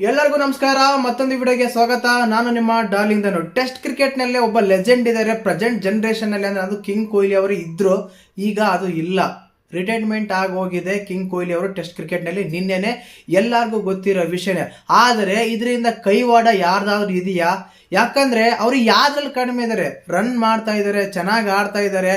ಎಲ್ಲರಿಗೂ ನಮಸ್ಕಾರ, ಮತ್ತೊಂದು ವಿಡಿಯೋಗೆ ಸ್ವಾಗತ. ನಾನು ನಿಮ್ಮ ಡಾರ್ಲಿಂಗ್ ದನು ಟೆಸ್ಟ್ ಕ್ರಿಕೆಟ್ನಲ್ಲೇ ಒಬ್ಬ ಲೆಜೆಂಡ್ ಇದ್ದಾರೆ ಪ್ರೆಸೆಂಟ್ ಜನ್ರೇಷನಲ್ಲಿ ಅಂದರೆ ಅದು ಕಿಂಗ್ ಕೊಹ್ಲಿ ಅವರು ಇದ್ದರು ಈಗ ಅದು ಇಲ್ಲ. ರಿಟೈರ್ಮೆಂಟ್ ಆಗೋಗಿದೆ ಕಿಂಗ್ ಕೊಹ್ಲಿ ಅವರು ಟೆಸ್ಟ್ ಕ್ರಿಕೆಟ್ನಲ್ಲಿ ನಿನ್ನೆನೆ. ಎಲ್ಲರಿಗೂ ಗೊತ್ತಿರೋ ವಿಷಯನೇ. ಆದರೆ, ಇದರಿಂದ ಕೈವಾಡ ಯಾರ್ದಾದ್ರೂ ಇದೆಯಾ? ಯಾಕಂದ್ರೆ ಅವರು ಯಾವ್ದ್ರಲ್ಲಿ ಕಡಿಮೆ ಇದ್ದಾರೆ ರನ್ ಮಾಡ್ತಾ ಇದ್ದಾರೆ ಚೆನ್ನಾಗಿ ಆಡ್ತಾ ಇದ್ದಾರೆ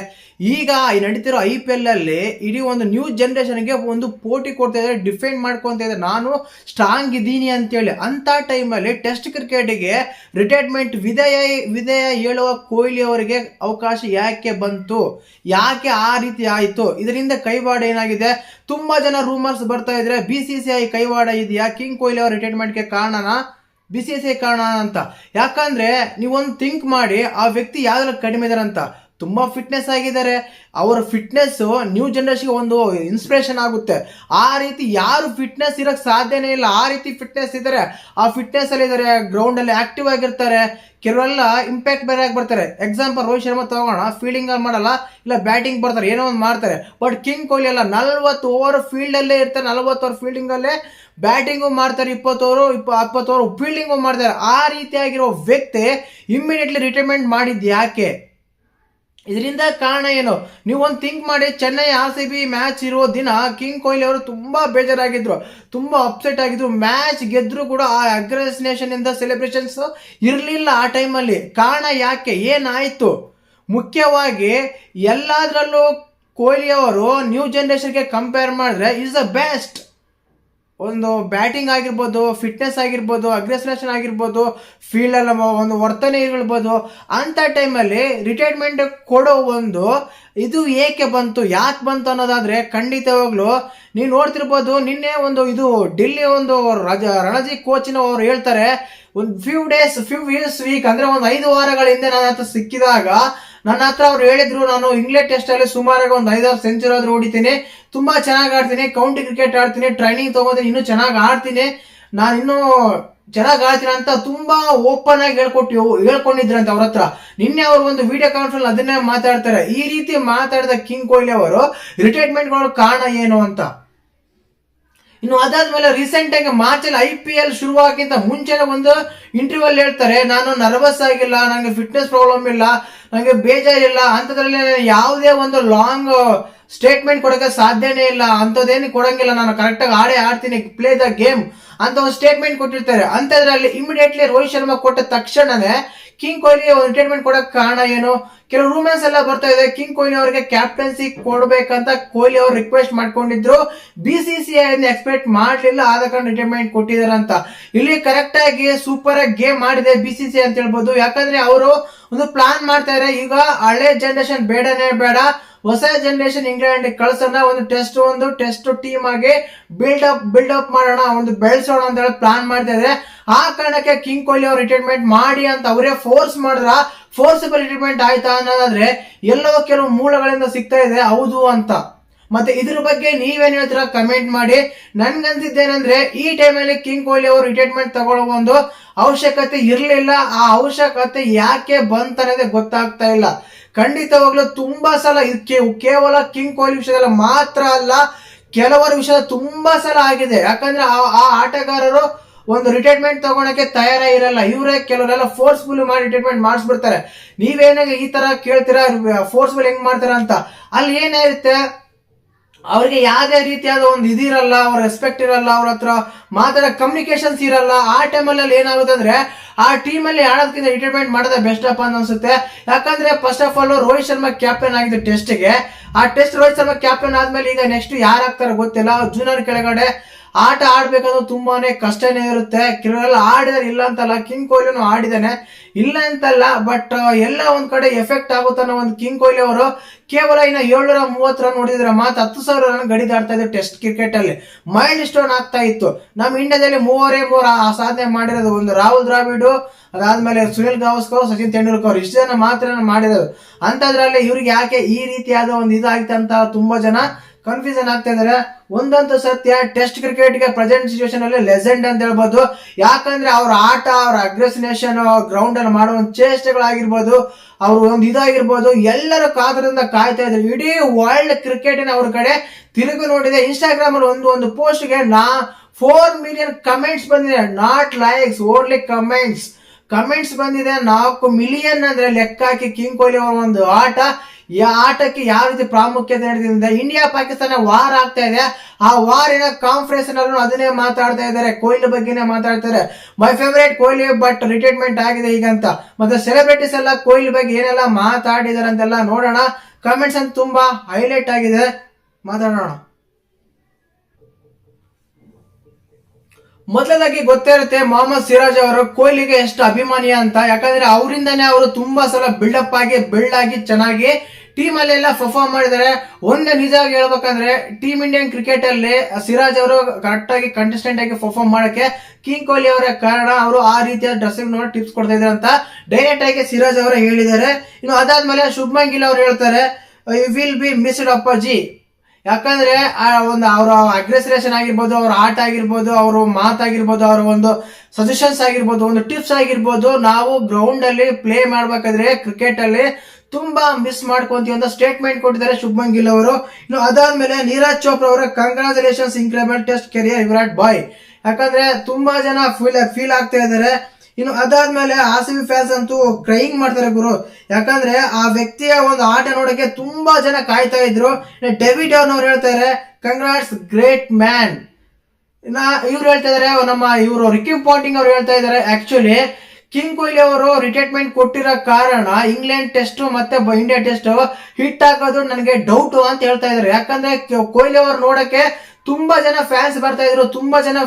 ಈಗ ನಡೀತಿರೋ ಐ ಪಿ ಎಲ್ ಅಲ್ಲಿ ಇಡೀ ಒಂದು ನ್ಯೂ ಜನರೇಷನ್ಗೆ ಒಂದು ಪೋಟಿ ಕೊಡ್ತಾ ಇದ್ದಾರೆ ಡಿಫೆಂಡ್ ಮಾಡ್ಕೊತಾ ಇದ್ದಾರೆ ನಾನು ಸ್ಟ್ರಾಂಗ್ ಇದ್ದೀನಿ ಅಂತೇಳಿ ಅಂತ ಟೈಮಲ್ಲಿ ಟೆಸ್ಟ್ ಕ್ರಿಕೆಟ್ಗೆ ರಿಟೈರ್ಮೆಂಟ್ ವಿಧೇಯ ವಿಧೇಯ ಹೇಳುವ ಕೊಹ್ಲಿ ಅವರಿಗೆ ಅವಕಾಶ ಯಾಕೆ ಬಂತು? ಯಾಕೆ ಆ ರೀತಿ ಆಯಿತು? ಇದರಿಂದ ಕೈವಾಡ ಏನಾಗಿದೆ? ತುಂಬಾ ಜನ ರೂಮರ್ಸ್ ಬರ್ತಾ ಇದ್ರೆ ಬಿ ಸಿ ಸಿ ಐ ಕೈವಾಡ ಇದೆಯಾ? ಕಿಂಗ್ ಕೊಹ್ಲಿ ಅವರ ರಿಟೈರ್ಮೆಂಟ್ಗೆ ಕಾರಣನಾ? ಬಿ ಸಿ ಸಿ ಐ ಕಾರಣ ಅಂತ. ಯಾಕಂದ್ರೆ ನೀವೊಂದು ಥಿಂಕ್ ಮಾಡಿ ಆ ವ್ಯಕ್ತಿ ಯಾವ್ದ್ರಲ್ಲಿ ಕಡಿಮೆ ಇದಾರಂತ ತುಂಬಾ ಫಿಟ್ನೆಸ್ ಆಗಿದ್ದಾರೆ. ಅವರ ಫಿಟ್ನೆಸ್ ನ್ಯೂ ಜನರೇಷನ್ ಒಂದು ಇನ್ಸ್ಪಿರೇಷನ್ ಆಗುತ್ತೆ. ಆ ರೀತಿ ಯಾರು ಫಿಟ್ನೆಸ್ ಇರಕ್ ಸಾಧ್ಯನೇ ಇಲ್ಲ. ಆ ರೀತಿ ಫಿಟ್ನೆಸ್ ಇದ್ದಾರೆ. ಆ ಫಿಟ್ನೆಸ್ ಅಲ್ಲಿ ಇದ್ದಾರೆ ಗ್ರೌಂಡ್ ಅಲ್ಲಿ ಆಕ್ಟಿವ್ ಆಗಿರ್ತಾರೆ. ಕೆಲವೆಲ್ಲ ಇಂಪ್ಯಾಕ್ಟ್ ಬೇರೆ ಆಗಿ ಬರ್ತಾರೆ? ಎಕ್ಸಾಂಪಲ್ ರೋಹಿತ್ ಶರ್ಮಾ ತಗೋಣ. ಫೀಲ್ಡಿಂಗ್ ಮಾಡಲ್ಲ, ಇಲ್ಲ ಬ್ಯಾಟಿಂಗ್ ಬರ್ತಾರೆ, ಏನೋ ಒಂದು ಮಾಡ್ತಾರೆ. ಬಟ್ ಕಿಂಗ್ ಕೊಹ್ಲಿ ಅಲ್ಲ, ನಲ್ವತ್ತು ಓವರ್ ಫೀಲ್ಡ್ ಅಲ್ಲೇ ಇರ್ತಾರೆ. ನಲ್ವತ್ತು ಓವರ್ ಫೀಲ್ಡಿಂಗ್ ಅಲ್ಲೇ ಬ್ಯಾಟಿಂಗು ಮಾಡ್ತಾರೆ. ಇಪ್ಪತ್ತು ಇಪ್ಪ ಓವರ್ ಫೀಲ್ಡಿಂಗು ಮಾಡ್ತಾರೆ. ಆ ರೀತಿಯಾಗಿರೋ ವ್ಯಕ್ತಿ ಇಮ್ಮಿಡಿಯೇಟ್ಲಿ ರಿಟೈರ್ಮೆಂಟ್ ಮಾಡಿದ್ದು ಯಾಕೆ? ಇದರಿಂದ ಕಾರಣ ಏನು? ನೀವು ಒಂದು ಥಿಂಕ್ ಮಾಡಿ, Chennai R C B match ಇರೋ ದಿನ ಕಿಂಗ್ ಕೊಹ್ಲಿ ಅವರು ತುಂಬ ಬೇಜಾರಾಗಿದ್ರು. ತುಂಬ ಅಪ್ಸೆಟ್ ಆಗಿದ್ರು. ಮ್ಯಾಚ್ ಗೆದ್ದರೂ ಕೂಡ ಆ ಅಗ್ರೆಸ್ನೇಷನ್ ಇಂದ ಸೆಲೆಬ್ರೇಷನ್ಸ್ ಇರಲಿಲ್ಲ ಆ ಟೈಮಲ್ಲಿ ಕಾರಣ ಯಾಕೆ? ಏನಾಯಿತು? ಮುಖ್ಯವಾಗಿ ಎಲ್ಲದರಲ್ಲೂ ಕೊಹ್ಲಿ ಅವರು ನ್ಯೂ ಜನ್ರೇಷನ್ಗೆ ಕಂಪೇರ್ ಮಾಡಿದ್ರೆ ಇಸ್ ದ ಬೆಸ್ಟ್ ಒಂದು ಬ್ಯಾಟಿಂಗ್ ಆಗಿರ್ಬೋದು ಫಿಟ್ನೆಸ್ ಆಗಿರ್ಬೋದು ಅಗ್ರೆಸ್ರೇಷನ್ ಆಗಿರ್ಬೋದು ಫೀಲ್ಡಲ್ಲಿ ಒಂದು ವರ್ತನೆ ಇರ್ಬೋದು ಅಂಥ ಟೈಮಲ್ಲಿ ರಿಟೈರ್ಮೆಂಟ್ ಕೊಡೋ ಒಂದು ಇದು ಏಕೆ ಬಂತು, ಯಾಕೆ ಬಂತು ಅನ್ನೋದಾದರೆ ಖಂಡಿತವಾಗ್ಲೂ ನೀವು ನೋಡ್ತಿರ್ಬೋದು, ನಿನ್ನೆ ಒಂದು ಇದು ಡೆಲ್ಲಿ ಒಂದು ರಜ, ರಣಜಿ ಕೋಚಿನ ಅವ್ರು ಹೇಳ್ತಾರೆ, ಒಂದು few days few weeks week ಅಂದರೆ ಒಂದು ಐದು ವಾರಗಳ ಹಿಂದೆ ನಾನು ಹತ್ರ ಸಿಕ್ಕಿದಾಗ ನನ್ನ ಹತ್ರ ಅವ್ರು ಹೇಳಿದ್ರು, ನಾನು ಇಂಗ್ಲೆಂಡ್ ಟೆಸ್ಟ್ ಅಲ್ಲಿ ಸುಮಾರಾಗಿ ಒಂದು ಐದಾರು ಸೆಂಚುರಿ ಆದ್ರೂ ಹೊಡಿತೀನಿ ತುಂಬಾ ಚೆನ್ನಾಗಿ ಆಡ್ತೀನಿ. ಕೌಂಟಿ ಕ್ರಿಕೆಟ್ ಆಡ್ತೀನಿ. ಟ್ರೈನಿಂಗ್ ತಗೋತೀನಿ ಇನ್ನೂ ಚೆನ್ನಾಗಿ ಆಡ್ತೀನಿ. ನಾನು ಇನ್ನೂ ಚೆನ್ನಾಗಿ ಆಡ್ತೀನಿ ಅಂತ ತುಂಬಾ ಓಪನ್ ಆಗಿ ಹೇಳ್ಕೊಟ್ಟು ಹೇಳ್ಕೊಂಡಿದ್ರಂತೆ ಅವ್ರ ಹತ್ರ. ನಿನ್ನೆ ಅವರು ಒಂದು ವಿಡಿಯೋ ಕಾನ್ಫರೆನ್ಸ್ ಅದನ್ನೇ ಮಾತಾಡ್ತಾರೆ. ಈ ರೀತಿ ಮಾತಾಡಿದ ಕಿಂಗ್ ಕೊಹ್ಲಿ ಅವರು ರಿಟೈರ್ಮೆಂಟ್ ಕಾರಣ ಏನು ಅಂತ? ಇನ್ನು ಅದಾದ್ಮೇಲೆ ರೀಸೆಂಟ್ ಆಗಿ ಮಾರ್ಚ್ ಅಲ್ಲಿ ಐ ಪಿ ಎಲ್ ಶುರುವಾಗಿಂತ ಮುಂಚೆನೆ ಒಂದು ಇಂಟರ್ವ್ಯೂ ಅಲ್ಲಿ ಹೇಳ್ತಾರೆ, ನಾನು ನರ್ವಸ್ ಆಗಿಲ್ಲ ನನಗೆ ಫಿಟ್ನೆಸ್ ಪ್ರಾಬ್ಲಮ್ ಇಲ್ಲ ನನಗೆ ಬೇಜಾರಿಲ್ಲ, ಅಂಥದ್ರಲ್ಲಿ ಯಾವುದೇ ಒಂದು ಲಾಂಗ್ ಸ್ಟೇಟ್ಮೆಂಟ್ ಕೊಡೋಕೆ ಸಾಧ್ಯನೇ ಇಲ್ಲ, ಅಂಥದ್ದೇನು ಕೊಡಂಗಿಲ್ಲ, ನಾನು ಕರೆಕ್ಟಾಗಿ ಆಡೇ ಆಡ್ತೀನಿ ಪ್ಲೇ ದ ಗೇಮ್ ಅಂತ ಒಂದು ಸ್ಟೇಟ್ಮೆಂಟ್ ಕೊಟ್ಟಿರ್ತಾರೆ. ಅಂತದ್ರಲ್ಲಿ ಇಮಿಡಿಯೇಟ್ಲಿ ರೋಹಿತ್ ಶರ್ಮಾ ಕೊಟ್ಟ ತಕ್ಷಣನೇ ಕಿಂಗ್ ಕೊಹ್ಲಿ ರಿಟೈರ್ಮೆಂಟ್ ಕೊಡಕ್ ಕಾರಣ ಏನು? ಕೆಲವು ರೂಮರ್ಸ್ ಎಲ್ಲ ಬರ್ತಾ ಇದೆ. ಕಿಂಗ್ ಕೊಹ್ಲಿ ಅವರಿಗೆ ಕ್ಯಾಪ್ಟನ್ಸಿ ಕೊಡ್ಬೇಕಂತ ಕೊಹ್ಲಿ ಅವರು ರಿಕ್ವೆಸ್ಟ್ ಮಾಡ್ಕೊಂಡಿದ್ರು. B C C I expect ಮಾಡ್ಲಿಲ್ಲ. ಆದ ಕಾರಣ ರಿಟೈರ್ಮೆಂಟ್ ಅಂತ ಇಲ್ಲಿ ಕರೆಕ್ಟ್ ಆಗಿ ಸೂಪರ್ ಆಗಿ ಗೇಮ್ ಮಾಡಿದೆ ಬಿ ಸಿ ಸಿ ಅಂತ ಹೇಳ್ಬೋದು. ಯಾಕಂದ್ರೆ ಅವರು ಒಂದು ಪ್ಲಾನ್ ಮಾಡ್ತಾ ಈಗ ಹಳೆ ಜನರೇಷನ್ ಬೇಡನೇ ಬೇಡ. ಹೊಸ ಜನರೇಷನ್ ಇಂಗ್ಲೆಂಡ್ ಕಳ್ಸೋಣ, ಒಂದು ಟೆಸ್ಟ್ ಒಂದು ಟೆಸ್ಟ್ ಟೀಮ್ ಆಗಿ ಬಿಲ್ಡ್ ಅಪ್ ಬಿಲ್ಡ್ ಅಪ್ ಮಾಡೋಣ, ಒಂದು ಬೆಳೆಸೋಣ ಅಂತ ಹೇಳಿ ಪ್ಲಾನ್ ಮಾಡ್ತಾ ಆ ಕಾರಣಕ್ಕೆ ಕಿಂಗ್ ಕೊಹ್ಲಿ ಅವ್ರು ರಿಟೈರ್ಮೆಂಟ್ ಮಾಡಿ ಅಂತ ಅವರೇ ಫೋರ್ಸ್ ಮಾಡಿದ್ರ ಫೋರ್ಸಿಬಲ್ ರಿಟೈರ್ಮೆಂಟ್ ಆಯ್ತಾ ಅನ್ನೋದಾದ್ರೆ ಎಲ್ಲೋ ಕೆಲವು ಮೂಲಗಳಿಂದ ಸಿಗ್ತಾ ಇದೆ, ಹೌದು ಅಂತ. ಮತ್ತೆ ಇದ್ರ ಬಗ್ಗೆ ನೀವೇನ್ ಹೇಳ್ತೀರಾ ಕಮೆಂಟ್ ಮಾಡಿ. ನನ್ಗನ್ಸಿದ್ದೇನೆಂದ್ರೆ, ಈ ಟೈಮಲ್ಲಿ ಕಿಂಗ್ ಕೊಹ್ಲಿ ಅವರು ರಿಟೈರ್ಮೆಂಟ್ ತಗೊಳ್ಳೋ ಒಂದು ಅವಶ್ಯಕತೆ ಇರಲಿಲ್ಲ. ಆ ಅವಶ್ಯಕತೆ ಯಾಕೆ ಬಂತ ಬಂತನ್ನೋದೇ ಗೊತ್ತಾಗ್ತಾ ಇಲ್ಲ. ಖಂಡಿತವಾಗ್ಲೂ ತುಂಬಾ ಸಲ ಇದಕ್ಕೆ ಕೇವಲ ಕಿಂಗ್ ಕೊಹ್ಲಿ ವಿಷಯದಲ್ಲಿ ಮಾತ್ರ ಅಲ್ಲ, ಕೆಲವರ ವಿಷಯ ತುಂಬಾ ಸಲ ಆಗಿದೆ. ಯಾಕಂದ್ರೆ ಆ ಆ ಆಟಗಾರರು ಒಂದು ರಿಟೈರ್ಮೆಂಟ್ ತಗೊಳಕ್ಕೆ ತಯಾರೇ ಇರಲ್ಲ. ಇವರೇ ಕೆಲವರೆಲ್ಲ ಫೋರ್ಸ್ಫುಲ್ ಮಾಡಿ ರಿಟೈರ್ಮೆಂಟ್ ಮಾಡಿಸ್ಬಿಡ್ತಾರೆ. ನೀವೇನಾಗ ಈ ತರ ಕೇಳ್ತೀರಾ? ಫೋರ್ಸ್ಫುಲ್ ಹೆಂಗ್ ಮಾಡ್ತಾರ ಅಂತ ಅಲ್ಲಿ ಏನಿರುತ್ತೆ ಅವ್ರಿಗೆ ಯಾವುದೇ ರೀತಿಯಾದ ಒಂದು ಇದಿರಲ್ಲ, ಅವ್ರ ರೆಸ್ಪೆಕ್ಟ್ ಇರಲ್ಲ, ಅವ್ರ ಹತ್ರ ಮಾತಾಡೋ ಕಮ್ಯುನಿಕೇಶನ್ಸ್ ಇರಲ್ಲ, ಆ ಟೈಮಲ್ಲಿ ಏನಾಗುತ್ತೆ ಅಂದ್ರೆ ಆ ಟೀಮಲ್ಲಿ ಆಡೋದಕ್ಕಿಂತ ರಿಟೈರ್ಮೆಂಟ್ ಮಾಡೋದೇ ಬೆಸ್ಟ್ ಅಪ್ಪ ಅಂತ ಅನ್ಸುತ್ತೆ ಯಾಕಂದ್ರೆ first of all Rohit Sharma captain ಆಗಿದ್ದು ಟೆಸ್ಟ್ಗೆ ಆ ಟೆಸ್ಟ್ ರೋಹಿತ್ ಶರ್ಮಾ ಕ್ಯಾಪ್ಟನ್ ಆದ್ಮೇಲೆ ಈಗ ನೆಕ್ಸ್ಟ್ ಯಾರು ಆಗ್ತಾರೋ ಗೊತ್ತಿಲ್ಲ ಜೂನಿಯರ್ ಕೆಳಗಡೆ ಆಟ ಆಡ್ಬೇಕಂದ್ರೆ ತುಂಬಾನೇ ಕಷ್ಟನೇ ಇರುತ್ತೆ. ಕೆಲವರೆಲ್ಲ ಆಡಿದಾರೆ, ಇಲ್ಲ ಅಂತಲ್ಲ ಕಿಂಗ್ ಕೊಹ್ಲಿನೂ ಆಡಿದಾನೆ. ಇಲ್ಲ ಅಂತಲ್ಲ ಬಟ್ ಎಲ್ಲ ಒಂದ್ ಕಡೆ ಎಫೆಕ್ಟ್ ಆಗುತ್ತಾನ ಒಂದು ಕಿಂಗ್ ಕೊಹ್ಲಿ ಅವರು ಕೇವಲ ಇನ್ನ ಏಳ್ನೂರ ಮೂವತ್ತು ರನ್ ಹೊಡಿದ್ರೆ ಮಾತ್ರ ಹತ್ತು ಸಾವಿರ ರನ್ ಗಡಿದಾಡ್ತಾ ಇದ್ರು ಟೆಸ್ಟ್ ಕ್ರಿಕೆಟ್ ಅಲ್ಲಿ. ಮೈಲ್ ಸ್ಟೋನ್ ಆಗ್ತಾ ಇತ್ತು. ನಮ್ಮ ಇಂಡಿಯಾದಲ್ಲಿ ಮೂವರೇ ಮೂರು ಆ ಸಾಧನೆ ಮಾಡಿರೋದು ಒಂದು ರಾಹುಲ್ ದ್ರಾವಿಡ್, ಅದಾದ್ಮೇಲೆ ಸುನಿಲ್ ಗಾವಸ್ಕರ್, ಸಚಿನ್ ತೆಂಡೂಲ್ಕರ್, ಇಷ್ಟು ಜನ ಮಾತ್ರ ಮಾಡಿರೋದು. ಅಂತದ್ರಲ್ಲಿ ಇವ್ರಿಗೆ ಯಾಕೆ ಈ ರೀತಿಯಾದ ಒಂದು ಇದಾಗಿತ್ತು ಅಂತ ತುಂಬಾ ಜನ ಕನ್ಫ್ಯೂಷನ್ ಆಗ್ತಾ ಇದಾರೆ ಒಂದಂತೂ ಸತ್ಯ ಟೆಸ್ಟ್ ಕ್ರಿಕೆಟ್ಗೆ ಪ್ರೆಸೆಂಟ್ ಸಿಚುವೇಶನ್ ಅಲ್ಲಿ ಲೆಜೆಂಡ್ ಅಂತ ಹೇಳ್ಬೋದು. ಯಾಕಂದ್ರೆ ಅವ್ರ ಆಟ, ಅವ್ರ ಅಗ್ರೆಸಿನೇಷನ್ ಗ್ರೌಂಡ್ ಅಲ್ಲಿ ಮಾಡುವ ಚೇಷ್ಟೆಗಳಾಗಿರ್ಬೋದು. ಅವ್ರ ಒಂದು ಇದಾಗಿರ್ಬೋದು. ಎಲ್ಲರೂ ಕಾತರದಿಂದ ಕಾಯ್ತಾ ಇದ್ರು. ಇಡೀ ವರ್ಲ್ಡ್ ಕ್ರಿಕೆಟಿನ ಅವ್ರ ಕಡೆ ತಿರುಗು ನೋಡಿದೆ. ಇನ್ಸ್ಟಾಗ್ರಾಮ್ ಅಲ್ಲಿ ಒಂದು ಒಂದು ಪೋಸ್ಟ್ಗೆ ನಾ ಫೋರ್ ಮಿಲಿಯನ್ ಕಮೆಂಟ್ಸ್ ಬಂದಿದೆ. Not likes only comments comments ಬಂದಿದೆ. ನಾಲ್ಕು ಮಿಲಿಯನ್ ಅಂದ್ರೆ ಲೆಕ್ಕ ಹಾಕಿ ಕಿಂಗ್ ಕೊಹ್ಲಿ ಅವರ ಒಂದು ಆಟ. ಈ ಆಟಕ್ಕೆ ಯಾವ ರೀತಿ ಪ್ರಾಮುಖ್ಯತೆ ನೀಡಿದ್ರಿಂದ ಇಂಡಿಯಾ ಪಾಕಿಸ್ತಾನ ವಾರ್ ಆಗ್ತಾ ಇದೆ. ಆ ವಾರಿನ ಕಾನ್ಫರೆನ್ಸ್ ನಲ್ಲೂ ಅದನ್ನೇ ಮಾತಾಡ್ತಾ ಇದ್ದಾರೆ, ಕೊಹ್ಲಿ ಬಗ್ಗೆನೇ ಮಾತಾಡ್ತಾರೆ my favourite Kohli but retirement ಆಗಿದೆ ಈಗ ಅಂತ. ಮತ್ತೆ ಸೆಲೆಬ್ರಿಟೀಸ್ ಎಲ್ಲ ಕೊಹ್ಲಿ ಬಗ್ಗೆ ಏನೆಲ್ಲ ಮಾತಾಡಿದಾರೆ ಅಂತೆಲ್ಲ ನೋಡೋಣ. ಕಮೆಂಟ್ಸ್ ಅಂತ ತುಂಬಾ ಹೈಲೈಟ್ ಆಗಿದೆ. ಮಾತಾಡೋಣ. ಮೊದಲದಾಗಿ ಗೊತ್ತೇ ಇರುತ್ತೆ ಮೊಹಮ್ಮದ್ ಸಿರಾಜ್ ಅವರು ಕೊಹ್ಲಿಗೆ ಎಷ್ಟು ಅಭಿಮಾನಿ ಅಂತ. ಯಾಕಂದ್ರೆ ಅವರಿಂದನೇ ಅವರು ತುಂಬಾ ಸಲ ಬಿಲ್ಡಪ್ ಆಗಿ ಬಿಲ್ಡ್ ಆಗಿ ಚೆನ್ನಾಗಿ ಟೀಮ್ ಅಲ್ಲೆಲ್ಲ ಪರ್ಫಾರ್ಮ್ ಮಾಡಿದ್ದಾರೆ. ಒಂದೇ ನಿಜವಾಗಿ ಹೇಳ್ಬೇಕಂದ್ರೆ ಟೀಮ್ ಇಂಡಿಯನ್ ಕ್ರಿಕೆಟ್ ಅಲ್ಲಿ ಸಿರಾಜ್ ಅವರು ಕರೆಕ್ಟ್ ಆಗಿ ಕಂಟೆಸ್ಟೆಂಟ್ ಆಗಿ ಪರ್ಫಾರ್ಮ್ ಮಾಡಕ್ಕೆ ಕಿಂಗ್ ಕೊಹ್ಲಿ ಅವರ ಕಾರಣ ಅವರು ಆ ರೀತಿಯ ಡ್ರೆಸ್ಸಿಂಗ್ ಟಿಪ್ಸ್ ಕೊಡ್ತಾ ಇದ್ದಾರೆ ಅಂತ ಡೈರೆಕ್ಟ್ ಆಗಿ ಸಿರಾಜ್ ಅವರು ಹೇಳಿದ್ದಾರೆ. ಇನ್ನು ಅದಾದ್ಮೇಲೆ ಶುಭಮನ್ ಗಿಲ್ ಅವರು ಹೇಳ್ತಾರೆ ಯು ವಿಲ್ ಬಿ ಮಿಸ್ಡ್ ಅಪ್ಪಾಜಿ. ಯಾಕಂದ್ರೆ ಆ ಒಂದು ಅವರ ಅಗ್ರೆಸರೇಷನ್ ಆಗಿರ್ಬೋದು, ಅವ್ರ ಆಟ ಆಗಿರ್ಬೋದು, ಅವರು ಮಾತಾಗಿರ್ಬೋದು ಅವರ ಒಂದು ಸಜೆಷನ್ಸ್ ಆಗಿರ್ಬೋದು, ಒಂದು ಟಿಪ್ಸ್ ಆಗಿರ್ಬೋದು, ನಾವು ಗ್ರೌಂಡ್ ಅಲ್ಲಿ ಪ್ಲೇ ಮಾಡ್ಬೇಕಾದ್ರೆ ಕ್ರಿಕೆಟ್ ಅಲ್ಲಿ ತುಂಬಾ ಮಿಸ್ ಮಾಡ್ಕೊಂತೀವಿ ಅಂತ ಸ್ಟೇಟ್ಮೆಂಟ್ ಕೊಟ್ಟಿದ್ದಾರೆ ಶುಭಮನ್ ಗಿಲ್ ಅವರು. ಇನ್ನು ಅದಾದ್ಮೇಲೆ ನೀರಜ್ ಚೋಪ್ರಾ ಅವರ congratulations increment test career Virat ಬಾಯ್. ಯಾಕಂದ್ರೆ ತುಂಬಾ ಜನ ಫೀಲ್ ಫೀಲ್ ಆಗ್ತಾ ಇದ್ದಾರೆ. ಇನ್ನು ಅದಾದ್ಮೇಲೆ ಆರ್ ಸಿ ಬಿ ಫ್ಯಾನ್ಸ್ ಅಂತೂ ಕ್ರೈಯಿಂಗ್ ಮಾಡ್ತಾರೆ ಗುರು. ಯಾಕಂದ್ರೆ ಆ ವ್ಯಕ್ತಿಯ ಒಂದು ಆಟ ನೋಡಕ್ಕೆ ತುಂಬಾ ಜನ ಕಾಯ್ತಾ ಇದ್ರು. ಡೆವಿಡ್ ಅವ್ರು ಹೇಳ್ತಾರೆ ಕಂಗ್ರಾಟ್ಸ್ ಗ್ರೇಟ್ ಮ್ಯಾನ್ ಇನ್ನ ಇವ್ರು ಹೇಳ್ತಾ ಇದಾರೆ ನಮ್ಮ ಇವರು ರಿಕಿ ಪಾಂಟಿಂಗ್ ಅವ್ರು ಹೇಳ್ತಾ ಇದಾರೆ ಆಕ್ಚುಲಿ ಕಿಂಗ್ ಕೊಹ್ಲಿ ಅವರು ರಿಟೈರ್ಮೆಂಟ್ ಕೊಟ್ಟಿರೋ ಕಾರಣ ಇಂಗ್ಲೆಂಡ್ ಟೆಸ್ಟ್ ಮತ್ತೆ ಇಂಡಿಯಾ ಟೆಸ್ಟ್ ಹಿಟ್ ಆಗೋದು ನನಗೆ ಡೌಟ್ ಅಂತ ಹೇಳ್ತಾ ಇದಾರೆ. ಯಾಕಂದ್ರೆ ಕೊಹ್ಲಿ ಅವರು ನೋಡಕ್ಕೆ ತುಂಬಾ ಜನ ಫ್ಯಾನ್ಸ್ ಬರ್ತಾ ಇದ್ರು. ತುಂಬಾ ಜನ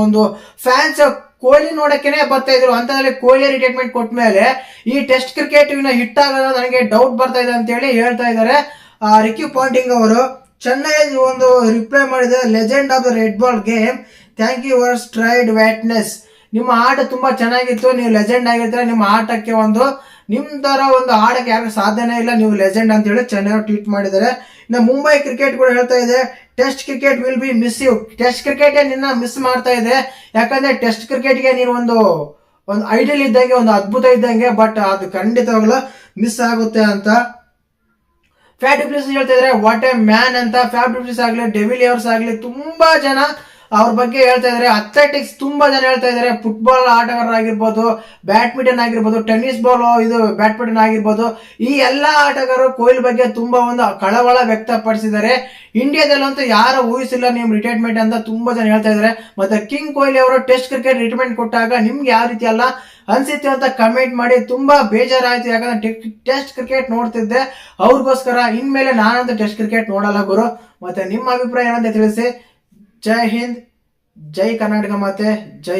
ಒಂದು ಫ್ಯಾನ್ಸ್ ಕೊಹ್ಲಿ ನೋಡಕ್ಕೆನೆ ಬರ್ತಾ ಇದ್ರು. ಅಂತದ್ರಲ್ಲಿ ಕೊಹ್ಲಿ ರಿಟೈರ್ಮೆಂಟ್ ಕೊಟ್ಟ ಮೇಲೆ ಈ ಟೆಸ್ಟ್ ಕ್ರಿಕೆಟ್ ಇನ್ನ ಹಿಟ್ ಆಗೋದು ನನಗೆ ಡೌಟ್ ಬರ್ತಾ ಇದೆ ಅಂತ ಹೇಳಿ ಹೇಳ್ತಾ ಇದ್ದಾರೆ. ರಿಕ್ಕಿ ರಿಕಿ ಪಾಂಟಿಂಗ್ ಅವರು ಚೆನ್ನೈ ಒಂದು ರಿಪ್ಲೈ ಮಾಡಿದ legend of the red ball game thank you for stride ವ್ಯಾಟ್ನೆಸ್ ನಿಮ್ಮ ಆಟ ತುಂಬಾ ಚೆನ್ನಾಗಿತ್ತು. ನೀವು ಲೆಜೆಂಡ್ ಆಗಿದ್ರೆ ನಿಮ್ಮ ಆಟಕ್ಕೆ ಒಂದು ನಿಮ್ ತರ ಒಂದು ಆಡಕ್ಕೆ ಯಾರು ಸಾಧನೆ ಇಲ್ಲ, ನೀವು ಲೆಜೆಂಡ್ ಅಂತ ಹೇಳಿ ಚೆನ್ನಾಗಿ ಟ್ವೀಟ್ ಮಾಡಿದ್ದಾರೆ. ಇನ್ನು ಮುಂಬೈ ಕ್ರಿಕೆಟ್ ಕೂಡ ಹೇಳ್ತಾ ಇದೆ test cricket will be miss you test cricket ನಿನ್ನ ಮಿಸ್ ಮಾಡ್ತಾ ಇದೆ. ಯಾಕಂದ್ರೆ ಟೆಸ್ಟ್ ಕ್ರಿಕೆಟ್ಗೆ ನೀನು ಒಂದು ಒಂದು ಐಡಿಯಲ್ ಇದ್ದಂಗೆ, ಒಂದು ಅದ್ಭುತ ಇದ್ದಂಗೆ ಬಟ್ ಅದು ಖಂಡಿತವಾಗ್ಲೂ ಮಿಸ್ ಆಗುತ್ತೆ ಅಂತ. ಫ್ಯಾಟ್ ಡಿಪ್ಲಿಸ್ ಹೇಳ್ತಾ ಇದ್ರೆ ವಾಟ್ ಎ ಮ್ಯಾನ್ ಅಂತ. ಫ್ಯಾಟ್ ಡಿಪ್ಲಿಸ್ ಆಗಲಿ ಡೆವಿಲಿಯರ್ಸ್ ಆಗಲಿ, ತುಂಬಾ ಜನ ಅವ್ರ ಬಗ್ಗೆ ಹೇಳ್ತಾ ಇದಾರೆ. ಅಥ್ಲೆಟಿಕ್ಸ್ ತುಂಬಾ ಜನ ಹೇಳ್ತಾ ಇದಾರೆ. ಫುಟ್ಬಾಲ್ ಆಟಗಾರರಾಗಿರ್ಬೋದು ಬ್ಯಾಡ್ಮಿಂಟನ್ ಆಗಿರ್ಬೋದು ಟೆನ್ನಿಸ್ ಬಾಲ್ ಇದು ಬ್ಯಾಡ್ಮಿಂಟನ್ ಆಗಿರ್ಬೋದು. ಈ ಎಲ್ಲಾ ಆಟಗಾರರು ಕೊಹ್ಲಿ ಬಗ್ಗೆ ತುಂಬಾ ಒಂದು ಕಳವಳ ವ್ಯಕ್ತಪಡಿಸಿದ್ದಾರೆ. ಇಂಡಿಯಾದಲ್ಲಂತೂ ಯಾರು ಊಹಿಸಿಲ್ಲ ನೀವು ರಿಟೈರ್ಮೆಂಟ್ ಅಂತ ತುಂಬಾ ಜನ ಹೇಳ್ತಾ ಇದಾರೆ. ಮತ್ತೆ ಕಿಂಗ್ ಕೊಹ್ಲಿ ಅವರು ಟೆಸ್ಟ್ ಕ್ರಿಕೆಟ್ ರಿಟೈರ್ಮೆಂಟ್ ಕೊಟ್ಟಾಗ ನಿಮ್ಗೆ ಯಾವ ರೀತಿ ಅಲ್ಲ? ಅನ್ಸಿತ್ತು ಅಂತ ಕಮೆಂಟ್ ಮಾಡಿ ತುಂಬಾ ಬೇಜಾರಾಯ್ತು. ಯಾಕಂದ್ರೆ ಟೆಸ್ಟ್ ಕ್ರಿಕೆಟ್ ನೋಡ್ತಿದ್ದೆ. ಅವ್ರಿಗೋಸ್ಕರ ಇನ್ಮೇಲೆ ನಾನಂತೂ ಟೆಸ್ಟ್ ಕ್ರಿಕೆಟ್ ನೋಡಲ್ಲ ಗುರು. ಮತ್ತೆ ನಿಮ್ಮ ಅಭಿಪ್ರಾಯ ಏನಂತ ತಿಳಿಸಿ? ಜೈ ಹಿಂದ್ ಜೈ ಕರ್ನಾಟಕ ಮಾತೆ ಜೈ